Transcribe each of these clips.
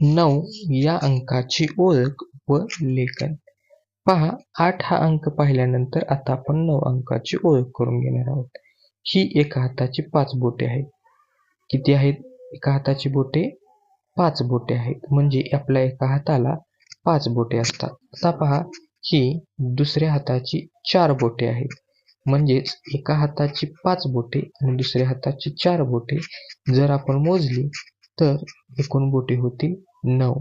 नऊ या अंकाची ओळख व लेखन. पहा आठ हा अंक पाहिल्यानंतर आता आपण नऊ अंकाची ओळख करून घेणार आहोत. ही एका हाताची पाच बोटे आहेत. किती आहेत? एका हाताची बोटे पाच बोटे आहेत. म्हणजे आपल्या एका हाताला पाच बोटे असतात. आता पहा ही दुसऱ्या हाताची चार बोटे आहेत. म्हणजेच एका हाताची पाच बोटे आणि दुसऱ्या हाताची चार बोटे जर आपण मोजली तर एकूण बोटे होतील नऊ.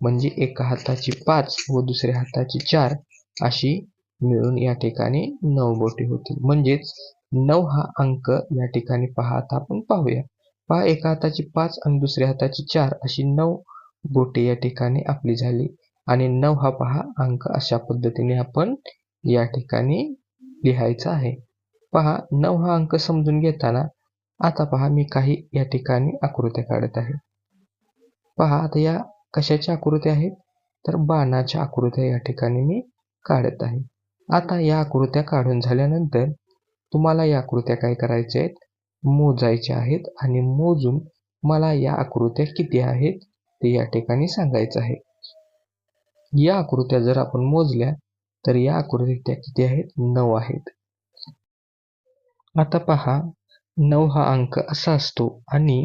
म्हणजे एका हाताची पाच व दुसऱ्या हाताची चार अशी मिळून या ठिकाणी नऊ बोटी होतील. म्हणजेच नऊ हा अंक या ठिकाणी पहा. आता आपण पाहूया. पहा एका हाताची पाच आणि दुसऱ्या हाताची चार अशी नऊ बोटे या ठिकाणी आपली झाली. आणि नऊ हा पहा अंक अशा पद्धतीने आपण या ठिकाणी लिहायचा आहे. पहा नऊ हा अंक समजून घेताना आता पहा मी काही या ठिकाणी आकृत्या काढत आहे. पहा आता या कशाच्या आकृत्या आहेत? तर बाणाच्या आकृत्या या ठिकाणी मी काढत आहे. आता या आकृत्या काढून झाल्यानंतर तुम्हाला या आकृत्या काय करायच्या आहेत? मोजायच्या आहेत आणि मोजून मला या आकृत्या किती आहेत ते या ठिकाणी सांगायचं आहे. या आकृत्या जर आपण मोजल्या तर या आकृत्या किती आहेत? नऊ आहेत. आता पहा नऊ हा अंक असा असतो आणि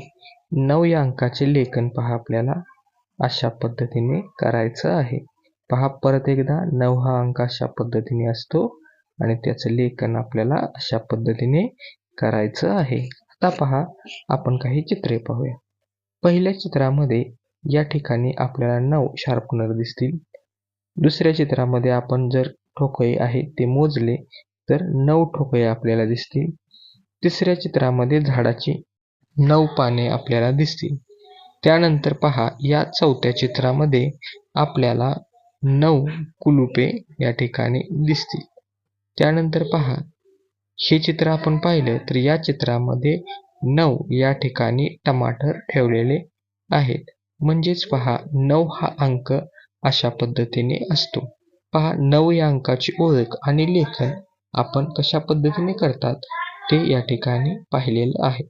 नऊ या अंकाचे लेखन पहा आपल्याला. अशा पद्धतीने करायचं आहे. पहा परत एकदा नऊ हा अंक अशा पद्धतीने असतो आणि त्याचं लेखन आपल्याला अशा पद्धतीने करायचं आहे. आता पहा आपण काही चित्रे पाहूया. पहिल्या चित्रामध्ये या ठिकाणी आपल्याला नऊ शार्पनर दिसतील. दुसऱ्या चित्रामध्ये आपण जर ठोकळे आहे ते मोजले तर नऊ ठोकळे आपल्याला दिसतील. तिसऱ्या चित्रामध्ये झाडाची नऊ पाने आपल्याला दिसतील. त्यानंतर पहा या चौथ्या चित्रामध्ये आपल्याला नऊ कुलुपे या ठिकाणी दिसतील. त्यानंतर पहा हे चित्र आपण पाहिलं तर या चित्रामध्ये नऊ या ठिकाणी टमाटर ठेवलेले आहेत. म्हणजेच पहा नऊ हा अंक अशा पद्धतीने असतो. पहा नऊ या अंकाची ओळख आणि लेखन आपण कशा पद्धतीने करतात ते या ठिकाणी पाहिलेलं आहे.